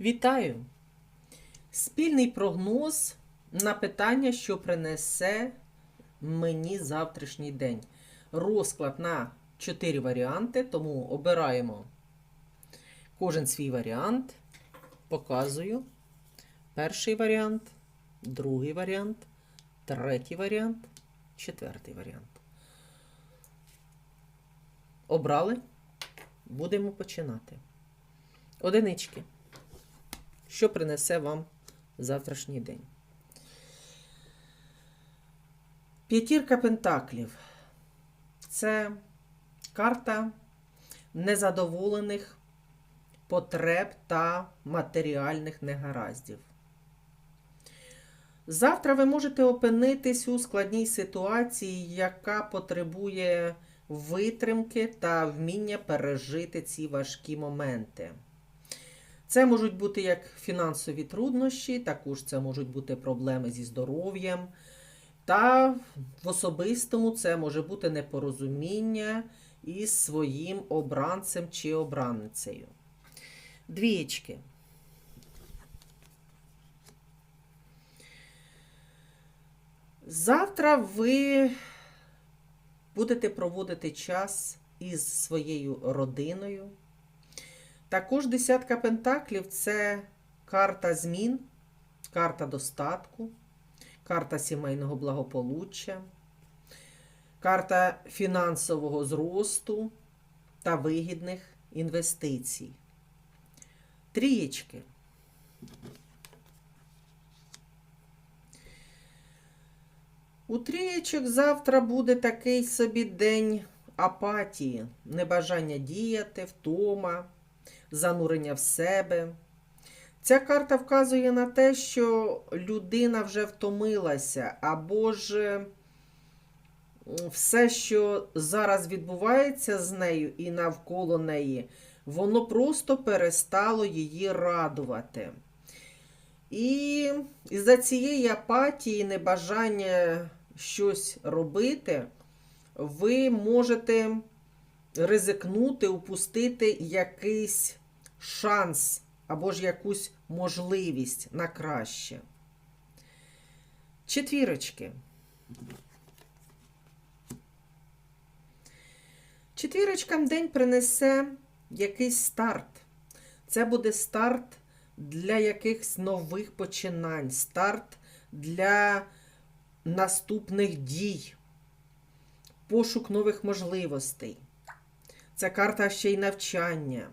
Вітаю! Спільний прогноз на питання, що принесе мені завтрашній день. Розклад на 4 варіанти, тому обираємо кожен свій варіант. Показую. Перший варіант, другий варіант, третій варіант, четвертий варіант. Обрали? Будемо починати. Одинички. Що принесе вам завтрашній день? П'ятірка пентаклів. Це карта незадоволених потреб та матеріальних негараздів. Завтра ви можете опинитись у складній ситуації, яка потребує витримки та вміння пережити ці важкі моменти. Це можуть бути як фінансові труднощі, також це можуть бути проблеми зі здоров'ям. Та в особистому це може бути непорозуміння із своїм обранцем чи обранницею. Двієчки. Завтра ви будете проводити час із своєю родиною. Також десятка пентаклів це карта змін, карта достатку, карта сімейного благополуччя, карта фінансового зросту та вигідних інвестицій. Трієчки. У трієчок завтра буде такий собі день апатії, небажання діяти, втома, занурення в себе. Ця карта вказує на те, що людина вже втомилася, або ж все, що зараз відбувається з нею і навколо неї, воно просто перестало її радувати. І із-за цієї апатії, небажання щось робити, ви можете ризикнути, упустити якийсь шанс або ж якусь можливість на краще. Четвірочки. Четвірочкам день принесе якийсь старт. Це буде старт для якихось нових починань, старт для наступних дій, пошук нових можливостей. Це карта ще й навчання.